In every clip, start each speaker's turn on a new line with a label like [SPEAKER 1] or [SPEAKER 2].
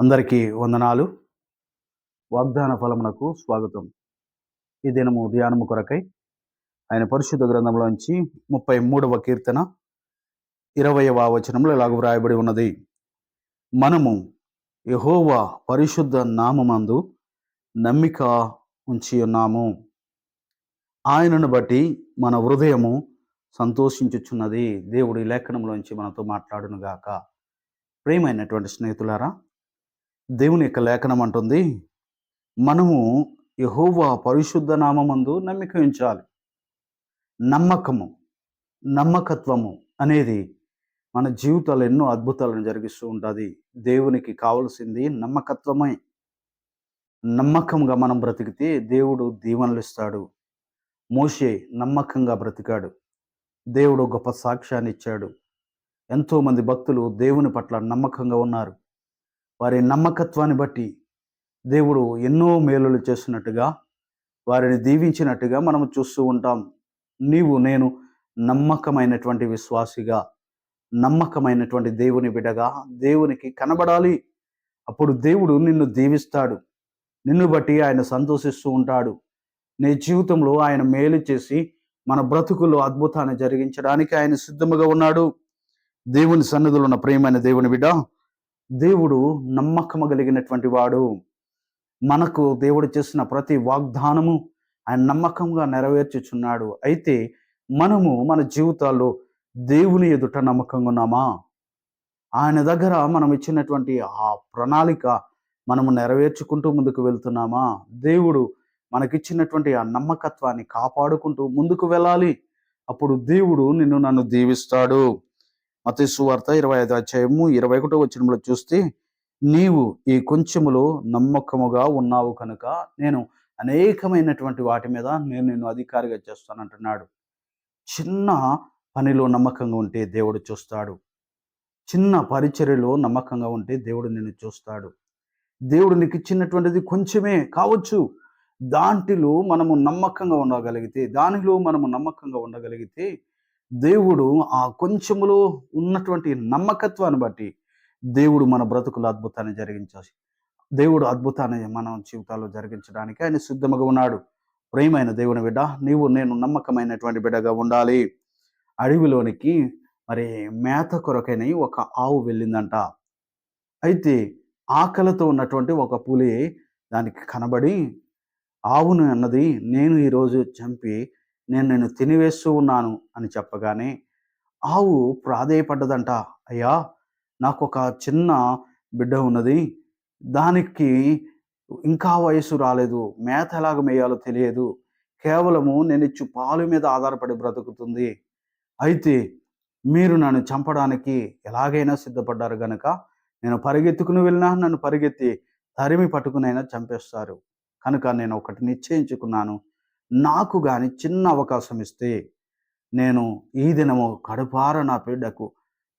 [SPEAKER 1] అందరికీ వందనాలు. వాగ్దాన ఫలమునకు స్వాగతం. ఈ దినము ధ్యానము కొరకై ఆయన పరిశుద్ధ గ్రంథంలోంచి ముప్పై మూడవ కీర్తన ఇరవయవ వచనంలో ఇలాగ వ్రాయబడి ఉన్నది. మనము యహోవా పరిశుద్ధ నామమందు నమ్మిక ఉంచి ఉన్నాము. ఆయనను బట్టి మన హృదయము సంతోషించుచున్నది. దేవుడి లేఖనంలోంచి మనతో మాట్లాడును గాక ప్రేమైనటువంటి స్నేహితులారా దేవుని యొక్క లేఖనం అంటుంది మనము యహోవా పరిశుద్ధ నామమందు నమ్మిక ఉంచాలి. నమ్మకము నమ్మకత్వము అనేది మన జీవితాలు ఎన్నో అద్భుతాలను జరిగిస్తూ ఉంటుంది. దేవునికి కావలసింది నమ్మకత్వమే. నమ్మకంగా మనం బ్రతికితే దేవుడు దీవెనలు ఇస్తాడు. మోషే నమ్మకంగా బ్రతికాడు. దేవుడు గొప్ప సాక్ష్యాన్ని ఇచ్చాడు. ఎంతోమంది భక్తులు దేవుని పట్ల నమ్మకంగా ఉన్నారు. వారి నమ్మకత్వాన్ని బట్టి దేవుడు ఎన్నో మేలులు చేస్తున్నట్టుగా వారిని దీవించినట్టుగా మనం చూస్తూ ఉంటాం. నీవు నేను నమ్మకమైనటువంటి విశ్వాసిగా నమ్మకమైనటువంటి దేవుని బిడగా దేవునికి కనబడాలి. అప్పుడు దేవుడు నిన్ను దీవిస్తాడు. నిన్ను బట్టి ఆయన సంతోషిస్తూ ఉంటాడు. నీ జీవితంలో ఆయన మేలు చేసి మన బ్రతుకుల్లో అద్భుతాన్ని జరిగించడానికి ఆయన సిద్ధముగా ఉన్నాడు. దేవుని సన్నిధిలో ఉన్న ప్రేమైన దేవుని బిడ్డ దేవుడు నమ్మకము కలిగినటువంటి వాడు. మనకు దేవుడు చేసిన ప్రతి వాగ్దానము ఆయన నమ్మకంగా నెరవేర్చుచున్నాడు. అయితే మనము మన జీవితాల్లో దేవుని ఎదుట నమ్మకంగా ఉన్నామా? ఆయన దగ్గర మనం ఇచ్చినటువంటి ఆ ప్రణాళిక మనము నెరవేర్చుకుంటూ ముందుకు వెళ్తున్నామా? దేవుడు మనకిచ్చినటువంటి ఆ నమ్మకత్వాన్ని కాపాడుకుంటూ ముందుకు వెళ్ళాలి. అప్పుడు దేవుడు నిన్ను నన్ను దీవిస్తాడు. మతేసు వార్త ఇరవై ఐదు అధ్యాయము ఇరవై ఒకటో వచ్చినప్పుడు చూస్తే నీవు ఈ కొంచెములో నమ్మకముగా ఉన్నావు కనుక నేను అనేకమైనటువంటి వాటి మీద నేను నిన్ను అధికారిగా చేస్తానంటున్నాడు. చిన్న పనిలో నమ్మకంగా ఉంటే దేవుడు చూస్తాడు. చిన్న పరిచర్యలో నమ్మకంగా ఉంటే దేవుడు నిన్ను చూస్తాడు. దేవుడు నీకు ఇచ్చినటువంటిది కొంచెమే కావచ్చు. దాంట్లో మనము నమ్మకంగా ఉండగలిగితే దానిలో మనము నమ్మకంగా ఉండగలిగితే దేవుడు ఆ కొంచెములో ఉన్నటువంటి నమ్మకత్వాన్ని బట్టి దేవుడు మన బ్రతుకులు అద్భుతాన్ని జరిగించాలి దేవుడు అద్భుతాన్ని మన జీవితాల్లో జరిగించడానికి ఆయన సిద్ధముగా ఉన్నాడు. ప్రేమైన దేవుని బిడ్డ నీవు నేను నమ్మకమైనటువంటి బిడ్డగా ఉండాలి. అడవిలోనికి మరి మేత కొరకైన ఒక ఆవు వెళ్ళిందంట. అయితే ఆకలితో ఉన్నటువంటి ఒక పులి దానికి కనబడి ఆవును అన్నది నేను ఈరోజు చంపి నేను నేను తినివేస్తూ ఉన్నాను అని చెప్పగానే ఆవు ప్రాధేయపడ్డదంట. అయ్యా నాకు ఒక చిన్న బిడ్డ ఉన్నది. దానికి ఇంకా వయసు రాలేదు. మేత ఎలాగ మేయాలో తెలియదు. కేవలము నేను ఇచ్చు పాలు మీద ఆధారపడి బ్రతుకుతుంది. అయితే మీరు నన్ను చంపడానికి ఎలాగైనా సిద్ధపడ్డారు గనక నేను పరిగెత్తుకుని వెళ్ళినా నన్ను పరిగెత్తి తరిమి పట్టుకునైనా చంపేస్తారు. కనుక నేను ఒకటి నిశ్చయించుకున్నాను. నాకు కానీ చిన్న అవకాశం ఇస్తే నేను ఈ దినము కడుపార నా బిడ్డకు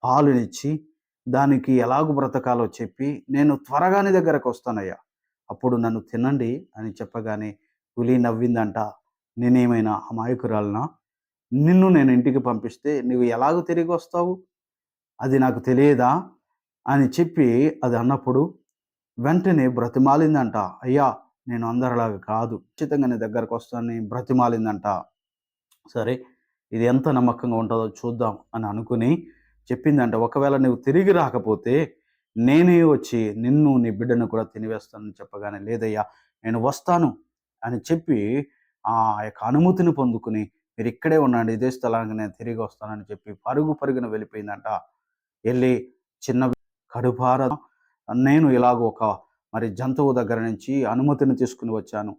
[SPEAKER 1] పాలునిచ్చి దానికి ఎలాగూ బ్రతకాలో చెప్పి నేను త్వరగానే దగ్గరకు వస్తానయ్యా. అప్పుడు నన్ను తినండి అని చెప్పగానే పులి నవ్విందంట. నేనేమైనా అమాయకురాలనా? నిన్ను నేను ఇంటికి పంపిస్తే నువ్వు ఎలాగో తిరిగి వస్తావు? అది నాకు తెలియదా? అని చెప్పి అది అన్నప్పుడు వెంటనే బ్రతిమాలిందంట. అయ్యా నేను అందరిలాగా కాదు. ఖచ్చితంగా నీ దగ్గరకు వస్తానని బ్రతిమాలిందంట. సరే ఇది ఎంత నమ్మకంగా ఉంటుందో చూద్దాం అని అనుకుని చెప్పిందంట. ఒకవేళ నువ్వు తిరిగి రాకపోతే నేనే వచ్చి నిన్ను నీ బిడ్డను కూడా తినివేస్తానని చెప్పగానే లేదయ్యా నేను వస్తాను అని చెప్పి ఆ యొక్క అనుమతిని పొందుకుని మీరు ఇక్కడే ఉండండి ఇదే స్థలానికి నేను తిరిగి వస్తానని చెప్పి పరుగు పరుగున వెళ్ళిపోయిందంట. వెళ్ళి చిన్న కడుపార నేను ఇలాగ ఒక మరి జంతువు దగ్గర నుంచి అనుమతిని తీసుకుని వచ్చాను.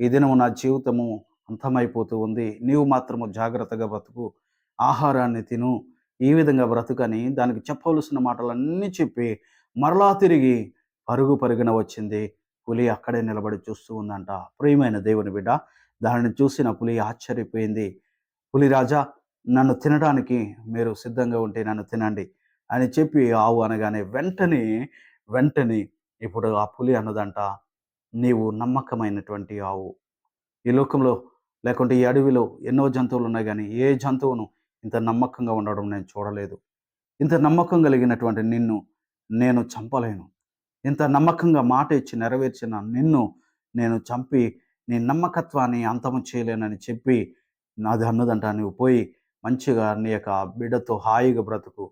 [SPEAKER 1] ఈ దినము నా జీవితము అంతమైపోతూ ఉంది. నీవు మాత్రము జాగ్రత్తగా బ్రతుకు. ఆహారాన్ని తిను. ఈ విధంగా బ్రతుకని దానికి చెప్పవలసిన మాటలన్నీ చెప్పి మరలా తిరిగి పరుగు పరుగున వచ్చింది. పులి అక్కడే నిలబడి చూస్తూ ఉందంట. ప్రియమైన దేవుని బిడ్డ దానిని చూసిన పులి ఆశ్చర్యపోయింది. పులి రాజా నన్ను తినడానికి మీరు సిద్ధంగా ఉంటే నన్ను తినండి అని చెప్పి ఆవు అనగానే వెంటనే వెంటనే ఇప్పుడు ఆ పులి అన్నదంట నీవు నమ్మకమైనటువంటి ఆవు. ఈ లోకంలో లేకుంటే ఈ అడవిలో ఎన్నో జంతువులు ఉన్నాయి కానీ ఏ జంతువును ఇంత నమ్మకంగా ఉండడం నేను చూడలేదు. ఇంత నమ్మకం కలిగినటువంటి నిన్ను నేను చంపలేను. ఇంత నమ్మకంగా మాట ఇచ్చి నెరవేర్చిన నిన్ను నేను చంపి నీ నమ్మకత్వాన్ని అంతము చేయలేనని చెప్పి నాది అన్నదంట. నువ్వు పోయి మంచిగా నీ యొక్క బిడ్డతో హాయిగా బ్రతుకు.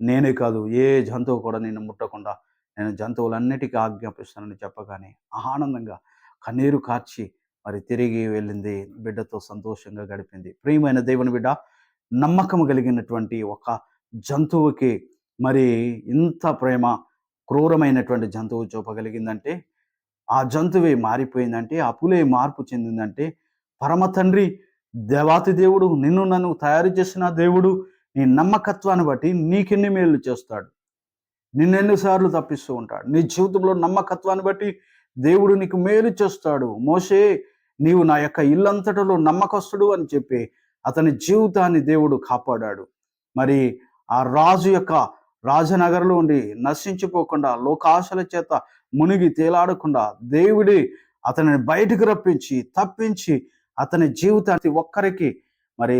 [SPEAKER 1] నేనే కాదు ఏ జంతువు కూడా నిన్ను ముట్టకుండా నేను జంతువులన్నిటికీ ఆజ్ఞాపిస్తానని చెప్పగానే ఆనందంగా కన్నీరు కార్చి మరి తిరిగి వెళ్ళింది. బిడ్డతో సంతోషంగా గడిపింది. ప్రియమైన దేవుని బిడ్డ నమ్మకం కలిగినటువంటి ఒక జంతువుకి మరి ఇంత ప్రేమ క్రూరమైనటువంటి జంతువు చూపగలిగిందంటే ఆ జంతువే మారిపోయిందంటే ఆ పులే మార్పు చెందిందంటే పరమ తండ్రి దేవాతి దేవుడు నిన్ను నన్ను తయారు చేసిన దేవుడు నీ నమ్మకత్వాన్ని బట్టి నీకెన్ని మేలు చేస్తాడు? నిన్నెన్నిసార్లు తప్పిస్తూ ఉంటాడు. నీ జీవితంలో నమ్మకత్వాన్ని బట్టి దేవుడు నీకు మేలు చేస్తాడు. మోసే నీవు నా యొక్క ఇల్లంతటలో నమ్మకస్తుడు అని చెప్పి అతని జీవితాన్ని దేవుడు కాపాడాడు. మరి ఆ రాజు యొక్క రాజనగర్లో ఉండి నశించిపోకుండా లోకాశల చేత మునిగి తేలాడకుండా దేవుడి అతనిని బయటకు రప్పించి తప్పించి అతని జీవితాన్ని ఒక్కరికి మరి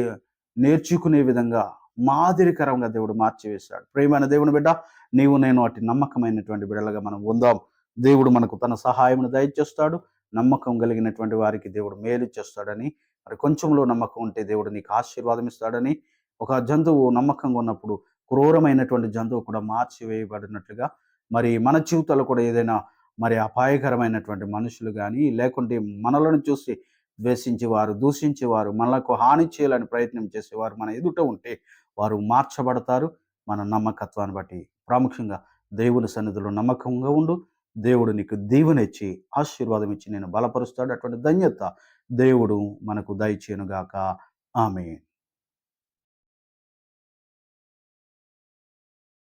[SPEAKER 1] నేర్చుకునే విధంగా మాదిరికరంగా దేవుడు మార్చివేశాడు. ప్రేమైన దేవుని బిడ్డ నీవు నేను అటు నమ్మకమైనటువంటి బిడ్డలుగా మనం ఉందాం. దేవుడు మనకు తన సహాయమును దయచేస్తాడు. నమ్మకం కలిగినటువంటి వారికి దేవుడు మేలు చేస్తాడని మరి కొంచెంలో నమ్మకం ఉంటే దేవుడు నీకు ఆశీర్వాదం ఇస్తాడని ఒక జంతువు నమ్మకంగా ఉన్నప్పుడు క్రూరమైనటువంటి జంతువు కూడా మార్చివేయబడినట్లుగా మరి మన జీవితాలు కూడా ఏదైనా మరి అపాయకరమైనటువంటి మనుషులు కానీ లేకుంటే మనలను చూసి ద్వేషించేవారు దూషించేవారు మనకు హాని చేయాలని ప్రయత్నం చేసేవారు మన ఎదుట ఉంటే వారు మార్చబడతారు. మన నమ్మకత్వాన్ని బట్టి ప్రాముఖ్యంగా దేవుని సన్నిధిలో నమ్మకంగా ఉండు. దేవుడు నీకు దీవెనిచ్చి ఆశీర్వాదం ఇచ్చి నేను బలపరుస్తాడు. అటువంటి ధన్యత దేవుడు మనకు దయచేయనుగాక ఆమె